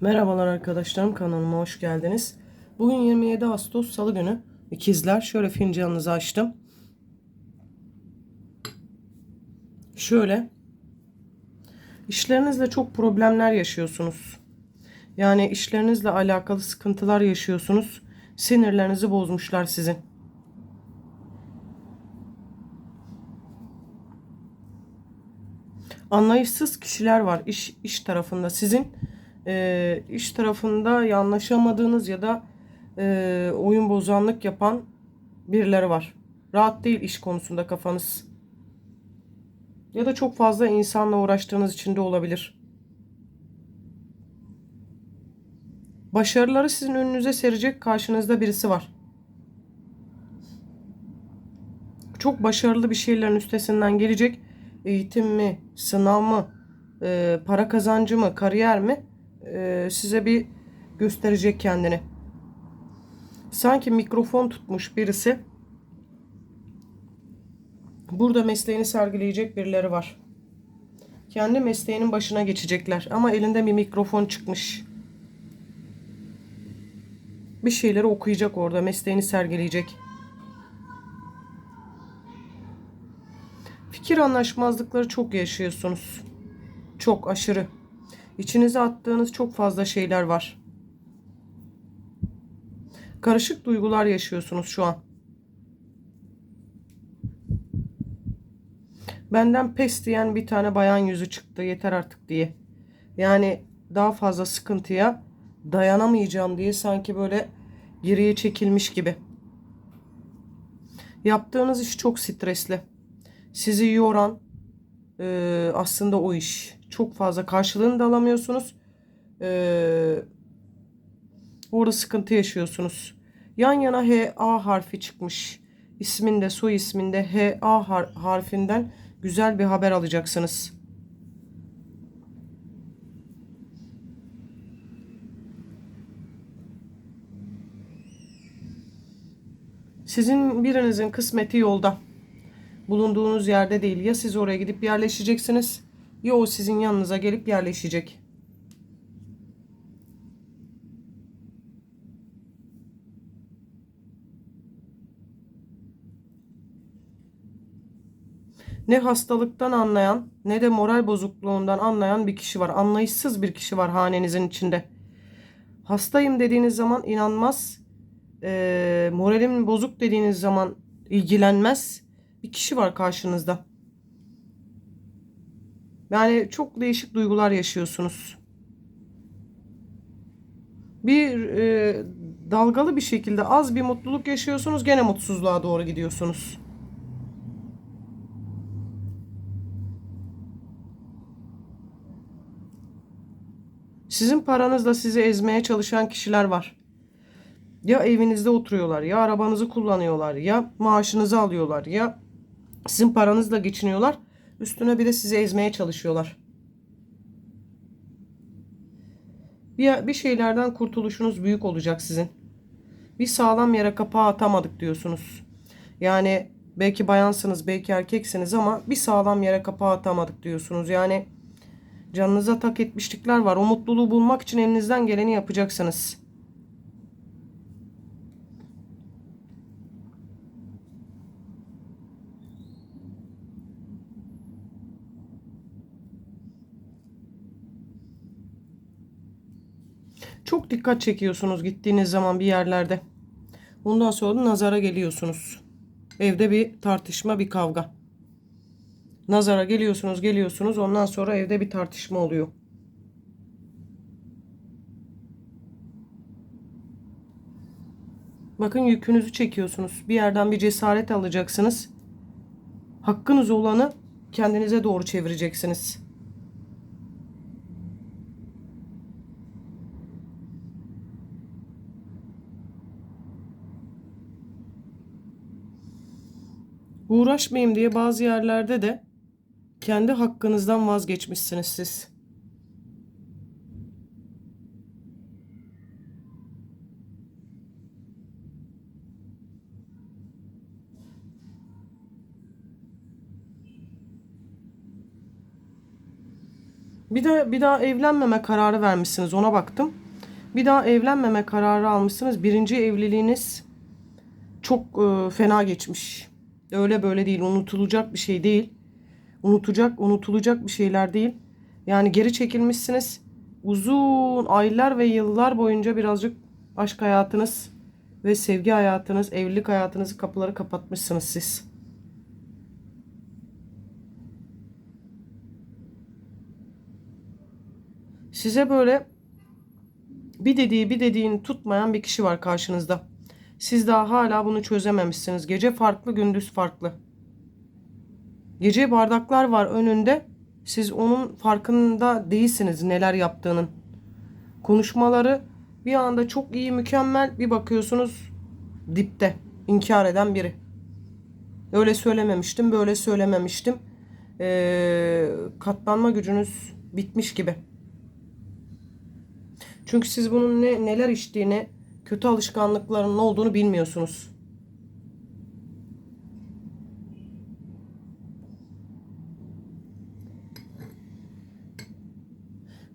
Merhabalar arkadaşlarım kanalıma hoş geldiniz. Bugün 27 Ağustos Salı günü. İkizler şöyle fincanınızı açtım. Şöyle. İşlerinizle çok problemler yaşıyorsunuz. Yani işlerinizle alakalı sıkıntılar yaşıyorsunuz. Sinirlerinizi bozmuşlar sizin. Anlayışsız kişiler var iş iş tarafında. Sizin e, iş tarafında anlaşamadığınız ya da e, oyun bozanlık yapan birileri var. Rahat değil iş konusunda kafanız. Ya da çok fazla insanla uğraştığınız için de olabilir. Başarıları sizin önünüze serecek karşınızda birisi var. Çok başarılı bir şeylerin üstesinden gelecek. Eğitim mi, sınav mı, e, para kazancı mı, kariyer mi e, size bir gösterecek kendini. Sanki mikrofon tutmuş birisi. Burada mesleğini sergileyecek birileri var. Kendi mesleğinin başına geçecekler ama elinde bir mikrofon çıkmış. Bir şeyleri okuyacak orada, mesleğini sergileyecek. Fikir anlaşmazlıkları çok yaşıyorsunuz. Çok aşırı. İçinize attığınız çok fazla şeyler var. Karışık duygular yaşıyorsunuz şu an. Benden pes diyen bir tane bayan yüzü çıktı yeter artık diye. Yani daha fazla sıkıntıya dayanamayacağım diye sanki böyle geriye çekilmiş gibi. Yaptığınız iş çok stresli. Sizi yoran e, aslında o iş. Çok fazla karşılığını da alamıyorsunuz. E, orada sıkıntı yaşıyorsunuz. Yan yana H A harfi çıkmış. İsminde, soy isminde H A har- harfinden güzel bir haber alacaksınız. Sizin birinizin kısmeti yolda. Bulunduğunuz yerde değil. Ya siz oraya gidip yerleşeceksiniz ya o sizin yanınıza gelip yerleşecek. Ne hastalıktan anlayan ne de moral bozukluğundan anlayan bir kişi var. Anlayışsız bir kişi var hanenizin içinde. Hastayım dediğiniz zaman inanmaz. E, moralim bozuk dediğiniz zaman ilgilenmez. Bir kişi var karşınızda. Yani çok değişik duygular yaşıyorsunuz. Bir e, dalgalı bir şekilde az bir mutluluk yaşıyorsunuz. Gene mutsuzluğa doğru gidiyorsunuz. Sizin paranızla sizi ezmeye çalışan kişiler var. Ya evinizde oturuyorlar, ya arabanızı kullanıyorlar, ya maaşınızı alıyorlar, ya sizin paranızla geçiniyorlar. Üstüne bir de sizi ezmeye çalışıyorlar. Bir, bir şeylerden kurtuluşunuz büyük olacak sizin. Bir sağlam yere kapağı atamadık diyorsunuz. Yani belki bayansınız, belki erkeksiniz ama bir sağlam yere kapağı atamadık diyorsunuz. Yani canınıza tak etmişlikler var. O mutluluğu bulmak için elinizden geleni yapacaksınız. Çok dikkat çekiyorsunuz gittiğiniz zaman bir yerlerde. Bundan sonra nazara geliyorsunuz. Evde bir tartışma, bir kavga. Nazara geliyorsunuz, geliyorsunuz. Ondan sonra evde bir tartışma oluyor. Bakın yükünüzü çekiyorsunuz. Bir yerden bir cesaret alacaksınız. Hakkınız olanı kendinize doğru çevireceksiniz. Uğraşmayayım diye bazı yerlerde de kendi hakkınızdan vazgeçmişsiniz siz. Bir de bir daha evlenmeme kararı vermişsiniz. Ona baktım. Bir daha evlenmeme kararı almışsınız. Birinci evliliğiniz çok e, fena geçmiş. Öyle böyle değil. Unutulacak bir şey değil. Unutacak, unutulacak bir şeyler değil. Yani geri çekilmişsiniz. Uzun aylar ve yıllar boyunca birazcık aşk hayatınız ve sevgi hayatınız, evlilik hayatınızı kapıları kapatmışsınız siz. Size böyle bir dediği bir dediğini tutmayan bir kişi var karşınızda. Siz daha hala bunu çözememişsiniz. Gece farklı, gündüz farklı. Gece bardaklar var önünde. Siz onun farkında değilsiniz neler yaptığının. Konuşmaları bir anda çok iyi, mükemmel bir bakıyorsunuz dipte. inkar eden biri. Öyle söylememiştim, böyle söylememiştim. Ee, katlanma gücünüz bitmiş gibi. Çünkü siz bunun ne, neler içtiğini, kötü alışkanlıkların ne olduğunu bilmiyorsunuz.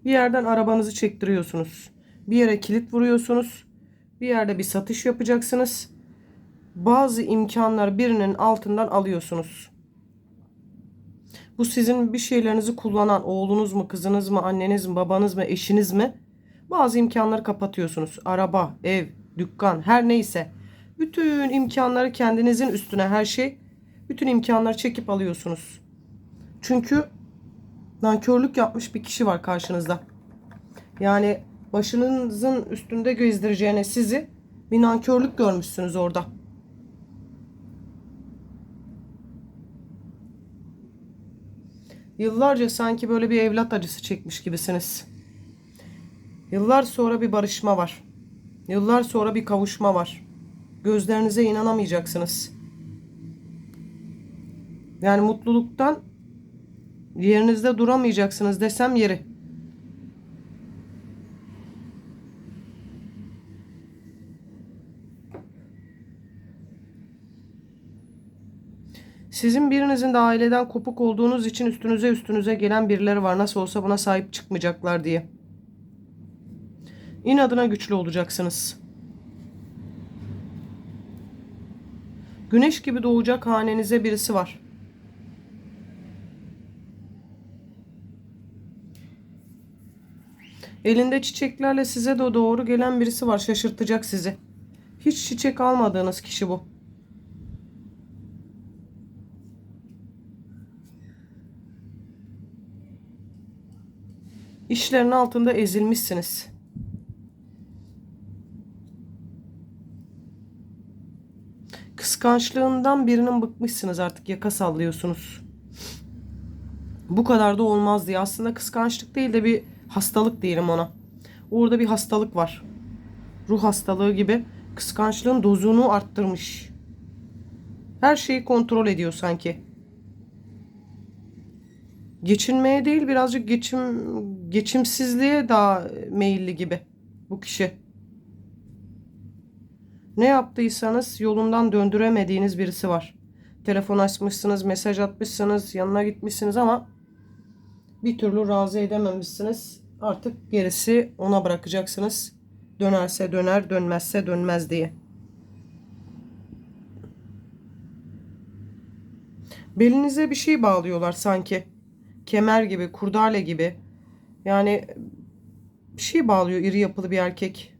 Bir yerden arabanızı çektiriyorsunuz. Bir yere kilit vuruyorsunuz. Bir yerde bir satış yapacaksınız. Bazı imkanlar birinin altından alıyorsunuz. Bu sizin bir şeylerinizi kullanan oğlunuz mu, kızınız mı, anneniz mi, babanız mı, eşiniz mi? Bazı imkanları kapatıyorsunuz. Araba, ev, dükkan her neyse. Bütün imkanları kendinizin üstüne her şey. Bütün imkanları çekip alıyorsunuz. Çünkü nankörlük yapmış bir kişi var karşınızda. Yani başınızın üstünde gezdireceğine sizi bir nankörlük görmüşsünüz orada. Yıllarca sanki böyle bir evlat acısı çekmiş gibisiniz. Yıllar sonra bir barışma var. Yıllar sonra bir kavuşma var. Gözlerinize inanamayacaksınız. Yani mutluluktan yerinizde duramayacaksınız desem yeri. Sizin birinizin de aileden kopuk olduğunuz için üstünüze üstünüze gelen birileri var. Nasıl olsa buna sahip çıkmayacaklar diye. İnadına güçlü olacaksınız. Güneş gibi doğacak hanenize birisi var. Elinde çiçeklerle size de doğru gelen birisi var. Şaşırtacak sizi. Hiç çiçek almadığınız kişi bu. İşlerin altında ezilmişsiniz. Kıskançlığından birinin bıkmışsınız artık yaka sallıyorsunuz. Bu kadar da olmaz diye. Aslında kıskançlık değil de bir hastalık diyelim ona. Orada bir hastalık var. Ruh hastalığı gibi kıskançlığın dozunu arttırmış. Her şeyi kontrol ediyor sanki. Geçinmeye değil birazcık geçim geçimsizliğe daha meyilli gibi bu kişi. Ne yaptıysanız yolundan döndüremediğiniz birisi var. Telefon açmışsınız, mesaj atmışsınız, yanına gitmişsiniz ama bir türlü razı edememişsiniz. Artık gerisi ona bırakacaksınız. Dönerse döner, dönmezse dönmez diye. Belinize bir şey bağlıyorlar sanki. Kemer gibi, kurdale gibi. Yani bir şey bağlıyor iri yapılı bir erkek.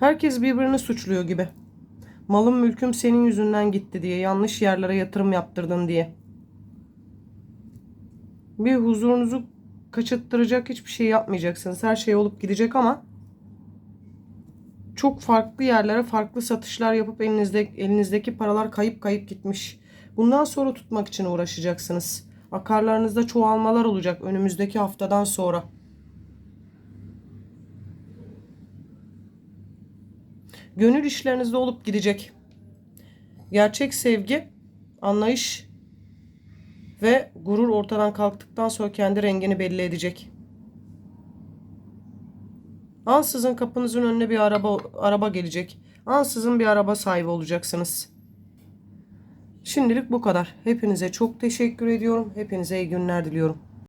Herkes birbirini suçluyor gibi. Malım mülküm senin yüzünden gitti diye. Yanlış yerlere yatırım yaptırdın diye. Bir huzurunuzu kaçırttıracak hiçbir şey yapmayacaksınız. Her şey olup gidecek ama çok farklı yerlere farklı satışlar yapıp elinizde, elinizdeki paralar kayıp kayıp gitmiş. Bundan sonra tutmak için uğraşacaksınız. Akarlarınızda çoğalmalar olacak önümüzdeki haftadan sonra. Gönül işlerinizde olup gidecek. Gerçek sevgi, anlayış ve gurur ortadan kalktıktan sonra kendi rengini belli edecek. Ansızın kapınızın önüne bir araba araba gelecek. Ansızın bir araba sahibi olacaksınız. Şimdilik bu kadar. Hepinize çok teşekkür ediyorum. Hepinize iyi günler diliyorum.